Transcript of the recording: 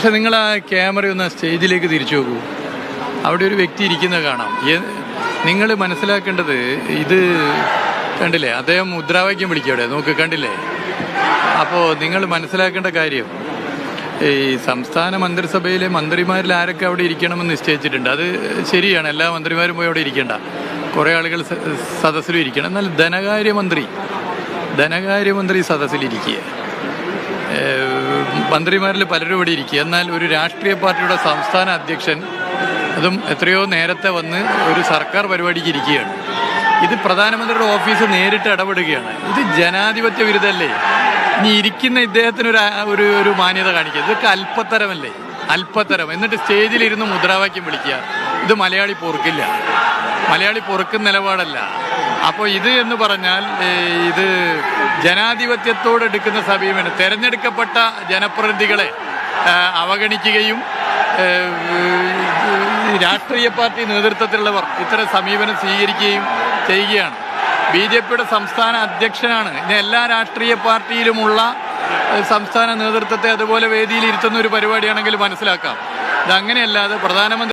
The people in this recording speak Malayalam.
പക്ഷെ നിങ്ങൾ ആ ക്യാമറ ഒന്ന് സ്റ്റേജിലേക്ക് തിരിച്ചു നോക്കൂ. അവിടെ ഒരു വ്യക്തി ഇരിക്കുന്നത് കാണാം. നിങ്ങൾ മനസ്സിലാക്കേണ്ടത് ഇത് കണ്ടില്ലേ? അദ്ദേഹം മുദ്രാവാക്യം വിളിക്കും അവിടെ. നോക്ക് കണ്ടില്ലേ? അപ്പോൾ നിങ്ങൾ മനസ്സിലാക്കേണ്ട കാര്യം ഈ സംസ്ഥാന മന്ത്രിസഭയിലെ മന്ത്രിമാരിൽ ആരൊക്കെ അവിടെ ഇരിക്കണമെന്ന് നിശ്ചയിച്ചിട്ടുണ്ട്. അത് ശരിയാണ്. എല്ലാ മന്ത്രിമാരും പോയി അവിടെ ഇരിക്കേണ്ട. കുറേ ആളുകൾ സദസ്സിലും ഇരിക്കണം. എന്നാൽ ധനകാര്യമന്ത്രി ധനകാര്യമന്ത്രി സദസ്സിലിരിക്കുക മന്ത്രിമാരിൽ പലരും ഇവിടെ ഇരിക്കുക എന്നാൽ ഒരു രാഷ്ട്രീയ പാർട്ടിയുടെ സംസ്ഥാന അധ്യക്ഷൻ അതും എത്രയോ നേരത്തെ വന്ന് ഒരു സർക്കാർ പരിപാടിക്ക് ഇരിക്കുകയാണ് ഇത് പ്രധാനമന്ത്രിയുടെ ഓഫീസ് നേരിട്ട് ഇടപെടുകയാണ്. ഇത് ജനാധിപത്യ വിരുദ്ധല്ലേ? ഇനി ഇരിക്കുന്ന ഇദ്ദേഹത്തിന് ഒരു ഒരു ഒരു മാന്യത കാണിക്കുക. ഇതൊക്കെ അല്പത്തരമല്ലേ? അല്പത്തരം. എന്നിട്ട് സ്റ്റേജിലിരുന്ന് മുദ്രാവാക്യം വിളിക്കുക. ഇത് മലയാളി പൊറുക്കില്ല. മലയാളി പൊറുക്കുന്ന നിലപാടല്ല. അപ്പോൾ ഇത് എന്ന് പറഞ്ഞാൽ ഇത് ജനാധിപത്യത്തോട് എടുക്കുന്ന സമീപനം തിരഞ്ഞെടുക്കപ്പെട്ട ജനപ്രതിനിധികളെ അവഗണിക്കുകയും രാഷ്ട്രീയ പാർട്ടി നേതൃത്വത്തിലുള്ളവർ ഇത്തരം സമീപനം സ്വീകരിക്കുകയും ചെയ്യുകയാണ്. ബി ജെ പിയുടെ സംസ്ഥാന അധ്യക്ഷനാണ്. ഇന്ന് എല്ലാ രാഷ്ട്രീയ പാർട്ടിയിലുമുള്ള സംസ്ഥാന നേതൃത്വത്തെ അതുപോലെ വേദിയിൽ ഇരുത്തുന്ന ഒരു പരിപാടിയാണെങ്കിൽ മനസ്സിലാക്കാം. ഇതങ്ങനെയല്ലാതെ പ്രധാനമന്ത്രി